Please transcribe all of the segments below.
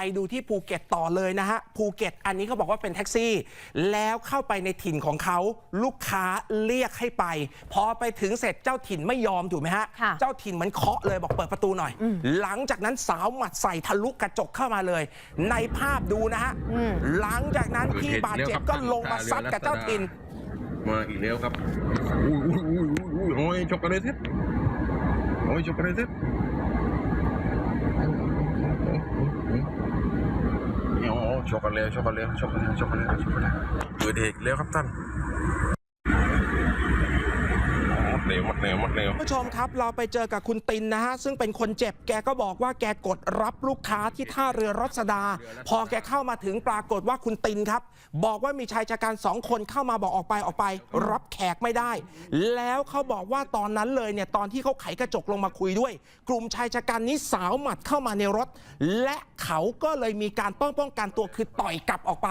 ไปดูที่ภูเก็ตต่อเลยนะฮะภูเก็ตอันนี้เขาบอกว่าเป็นแท็กซี่ แล้วเข้าไปในถิ่นของเขาลูกค้าเรียกให้ไป พอไปถึงเสร็จเจ้าถิ่นไม่ยอมถูกไหมฮะค่ะเจ้าถิ่นเหมือนเคาะเลยบอกเปิดประตูหน่อย หลังจากนั้นสาวหมัดใส่ทะลุกระจกเข้ามาเลย ในภาพดูนะฮะหลังจากนั้นพี่บาดเจ็บก็ลงมาซัดกับเจ้าถิ่นมาอีกแล้วครับอุ้ยอุ้ยอุ้ยอุ้ยโอ้ยช็อกโกแลตเซ็ตโอ้ยช็อกโกแลตเซ็ตโอ้ ชกโกแลตช็อกโกแลตช็อกโกแลตช็อกโกแลตช็อกโกแลตเกิดเหตุอีกแล้วครับท่าน หมดเร็วหมดเร็วหมดเร็วผู้ชมครับเราไปเจอกับคุณตินนะฮะ ซึ่งเป็นคนเจ็บแกก็บอกว่าแกกดรับลูกค้าที่ท่าเรือรัศดา พอแกเข้ามาถึงปรากฏว่าคุณตินครับ บอกว่ามีชายชะกันสองคนเข้ามาบอกออกไปออกไป รับแขกไม่ได้ แล้วเขาบอกว่าตอนนั้นเลยเนี่ยตอนที่เขาไขกระจกลงมาคุยด้วย กลุ่มชายชะกันนี้สาวหมัดเข้ามาในรถ และเขาก็เลยมีการป้องป้องกันตัวคือต่อยกลับออกไป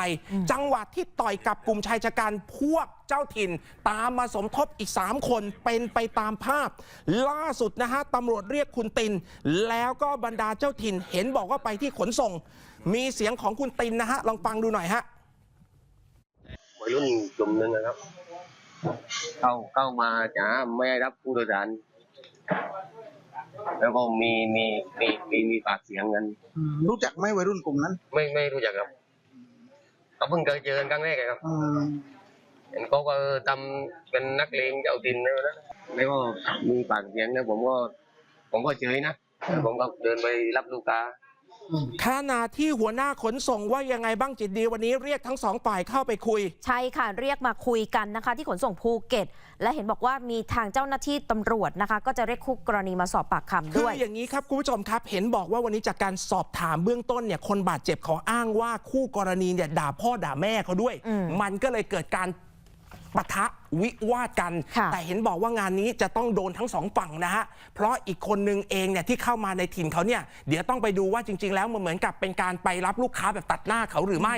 จังหวะที่ต่อยกลับกลุ่มชายชะกันพวก เจ้าถิ่น ตามมาสมทบอีก 3 คนเป็นไปตามภาพ ล่าสุดนะฮะตำรวจเรียกคุณติน แล้วก็บรรดาเจ้าถิ่นเห็นบอกว่าไปที่ขนส่ง มีเสียงของคุณตินนะฮะลองฟังดูหน่อยฮะวัยรุ่นกลุ่มหนึ่งนะครับ เข้าเข้ามาจะไม่ให้รับผู้โดยสารแล้วก็มีมีมีมีมีปากเสียงกันอืมรู้จักไหมวัยรุ่นกลุ่มนั้น ไม่ไม่รู้จักครับเขาเพิ่งเคยเจอกันครั้งแรกอะครับอืม เห็นเขาก็เออทำเป็นนักเลงเจ้าตินแล้วนะแล้วก็มีปากเสียงแล้วผมก็ ผมก็เฉยนะแล้วผมก็เดินไปรับลูกค้าขณะที่หัวหน้าขนส่งว่ายังไงบ้างจิตดีวันนี้เรียกทั้งสองฝ่ายเข้าไปคุย ใช่ค่ะเรียกมาคุยกันนะคะ ที่ขนส่งภูเก็ต และเห็นบอกว่ามีทางเจ้าหน้าที่ตำรวจนะคะ ก็จะเรียกคู่กรณีมาสอบปากคำคือด้วยอย่างนี้ครับคุณผู้ชมครับ เห็นบอกว่าวันนี้จากการสอบถามเบื้องต้นเนี่ยคนบาดเจ็บเขาอ้างว่าคู่กรณีเนี่ยด่าพ่อด่าแม่เขาด้วยอืมมันก็เลยเกิดการ ปะทะวิวาทกันค่ะแต่เห็นบอกว่างานนี้จะต้องโดนทั้งสองฝั่งนะฮะ เพราะอีกคนนึงเองเนี่ยที่เข้ามาในถิ่นเขาเนี่ย เดี๋ยวต้องไปดูว่าจริง ๆ แล้วมันเหมือนกับเป็นการไปรับลูกค้าแบบตัดหน้าเขาหรือไม่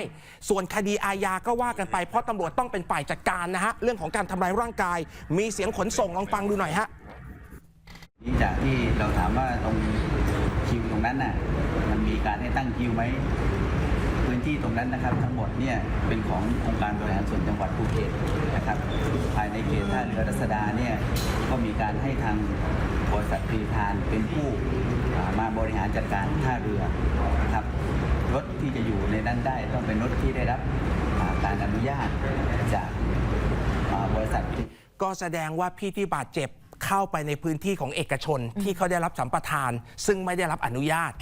ส่วนคดีอาญาก็ว่ากันไป เพราะตำรวจต้องเป็นฝ่ายจัดการนะฮะ เรื่องของการทำร้ายร่างกาย มีเสียงขนส่งลองฟังดูหน่อยฮะนี่จากที่เราถามว่าตรงคิวตรงนั้นน่ะมันมีการให้ตั้งคิวไหมพื้นที่ต รงนั้นนะครับทั้งหมดเนี่ยเป็นขององค์การบริหารส่วนจังหวัดภูเก็ตนะครับภายในเขตท่าเรือรัศดาเนี่ยก็มีการให้ทางบริษัทพรีทานเป็นผู้อ่ามาบริหารจัดการท่าเรือนะครับรถที่จะอยู่ในนั้นได้ต้องเป็นรถที่ได้รับอ่าการอนุญาตจากอ่าบริษัทก็แสดงว่าพี่ที่บาดเจ็บเข้าไปในพื้นที่ของเอกชนที่เขาได้รับสัมปทาน ซึ่งไม่ได้รับอนุญาต